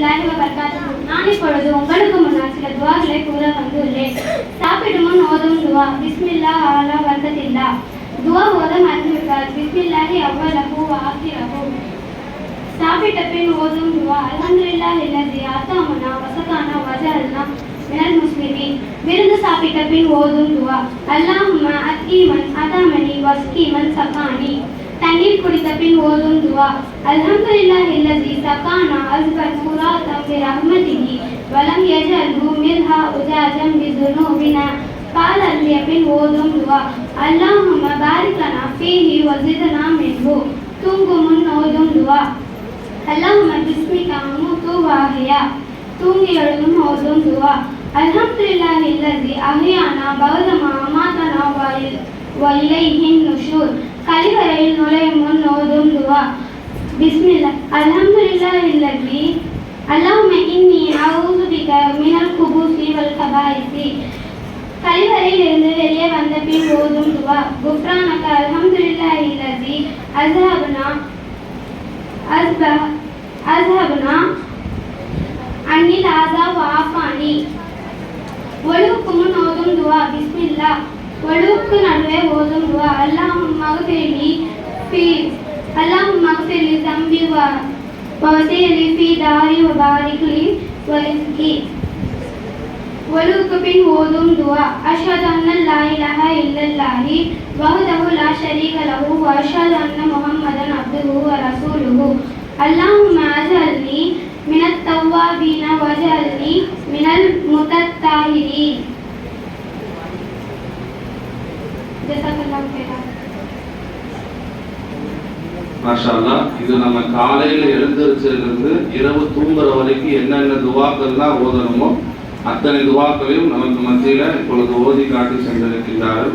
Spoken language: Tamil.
வரமத்துல்லாஹி வபரகாத்துஹு நான் இப்பொழுது உங்களுக்கு முன்னால் சில துவாக்களை கூற வந்துள்ளேன். சாப்பிடும்? முன் ஓதும் துவா. பிஸ்மில்லா அலா வர்க்கத்தில்லா. துவா ஓத மறந்துவிட்டார் பிஸ்மில்லாஹி சாப்பிட்ட பின் ஓதும் துவா. அல்ஹம்துலில்லாஹி அல்லதி ஆத்தாமனா வசகானா வஜஅல்னா மினல் விருந்து சாப்பிட்ட பின் ஓதும் துவா. அல்லாஹும்ம அத்தீமன் அதாமனி வஸ்கீமன் சகானி தண்ணீர் குடித்த பின் ஓதும் துவா. அல்ஹம்துலில்லாஹ் இல்லதி சகானா அஸ்பர் சுராத பி ரஹ்மதிஹி வலம் யஜல்ஹு மில்ஹா உஜாஜம் பி துனூபினா பால் அருளிய பின் ஓதும் துவா. அல்லாஹும்ம பாரிகனா ஃபீஹி வசிதனா மின்ஹு. தூங்கும் முன் ஓதும் துவா. அல்லாஹும்ம பிஸ்மிகா மூத்து வாஹியா தூங்கி எழுதும் ஓதும் துவா. அல்ஹம்துலில்லாஹ் இல்லதி அஹியானா பௌதமா அமாதனா வயிலைஹின் நுஷூர். கழிவறையில் நுழையும் முன் ஓதும் துவா. பிஸ்மில்லா. அல்ஹம்துலில்லாஹி அல்லதி அல்லாஹும்ம இன்னி அஊது பிக மினல் குபூசி வல் கபாயிசி. கழிவறையில் இருந்து வெளியே வந்த பின் ஓதும் துவா. குப்ரானக அல்ஹம்துலில்லாஹி அல்லதி அஸ்ஹப்னா அஸ்ப அஸ்ஹப்னா அன்னில் ஆசாப் ஆஃபானி. ஒழுவுக்கு முன் ஓதும் துவா. பிஸ்மில்லா. ஒழுவுக்கு நடுவே ஓதும் துவா. அல்லாஹ் مغفرني في اللهم اغفر لي ذنبي ووسع لي في داري وبارك لي ورزقي ولك بن وذم دعاء أشهد أن لا إله إلا الله وحده لا شريك له وأشهد أن محمدا عبده ورسوله اللهم اجعلني من التوابين واجعلني من المتطهرين جزاك الله خيرا மாஷால்லா இது நம்ம காலையில எழுந்திருச்சிலிருந்து இரவு தூங்குற வரைக்கும் என்னென்ன துவாக்கள்லாம் ஓதணுமோ அத்தனை துவாக்களையும் நமக்கு மத்தியில இப்பொழுது ஓதி காட்டி சென்றிருக்கின்றார்கள்.